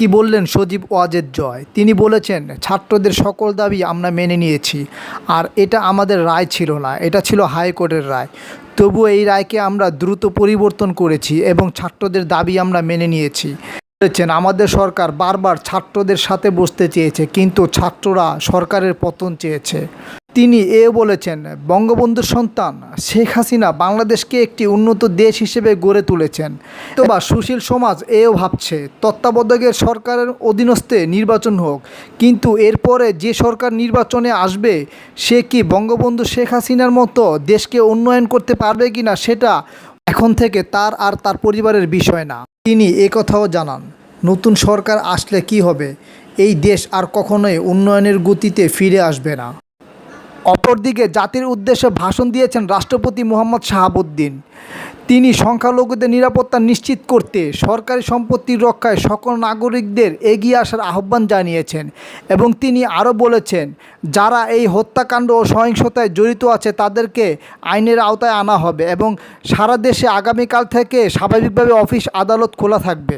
কি বললেন সজীব ওয়াজেদ জয়? তিনি বলেছেন, ছাত্রদের সকল দাবি আমরা মেনে নিয়েছি, আর এটা আমাদের রায় ছিল না, এটা ছিল হাইকোর্টের রায়। তবুও এই রায়কে আমরা দ্রুত পরিবর্তন করেছি এবং ছাত্রদের দাবি আমরা মেনে নিয়েছি। বলেছেন, আমাদের সরকার বারবার ছাত্রদের সাথে বসতে চেয়েছে, কিন্তু ছাত্ররা সরকারের পতন চেয়েছে। তিনি এ বলেছেন, বঙ্গবন্ধুর সন্তান শেখ হাসিনা বাংলাদেশকে একটি উন্নত দেশ হিসেবে গড়ে তুলেছেন। বা সুশীল সমাজ এও ভাবছে, তত্ত্বাবধায়কের সরকারের অধীনস্থে নির্বাচন হোক, কিন্তু এরপরে যে সরকার নির্বাচনে আসবে, সে কি বঙ্গবন্ধু শেখ হাসিনার মতো দেশকে উন্নয়ন করতে পারবে কিনা সেটা এখন থেকে তার আর তার পরিবারের বিষয় না। তিনি কথাও জানান, নতুন সরকার আসলে কি হবে? এই দেশ আর কখনোই উন্নয়নের গতিতে ফিরে আসবে না। অপরদিকে জাতির উদ্দেশ্যে ভাষণ দিয়েছেন রাষ্ট্রপতি মোহাম্মদ শাহাবুদ্দিন। তিনি সংখ্যালঘুদের নিরাপত্তা নিশ্চিত করতে, সরকারি সম্পত্তির রক্ষায় সকল নাগরিকদের এগিয়ে আসার আহ্বান জানিয়েছেন এবং তিনি আরও বলেছেন, যারা এই হত্যাকাণ্ড ও সহিংসতায় জড়িত আছে তাদেরকে আইনের আওতায় আনা হবে এবং সারা দেশে আগামীকাল থেকে স্বাভাবিকভাবে অফিস আদালত খোলা থাকবে।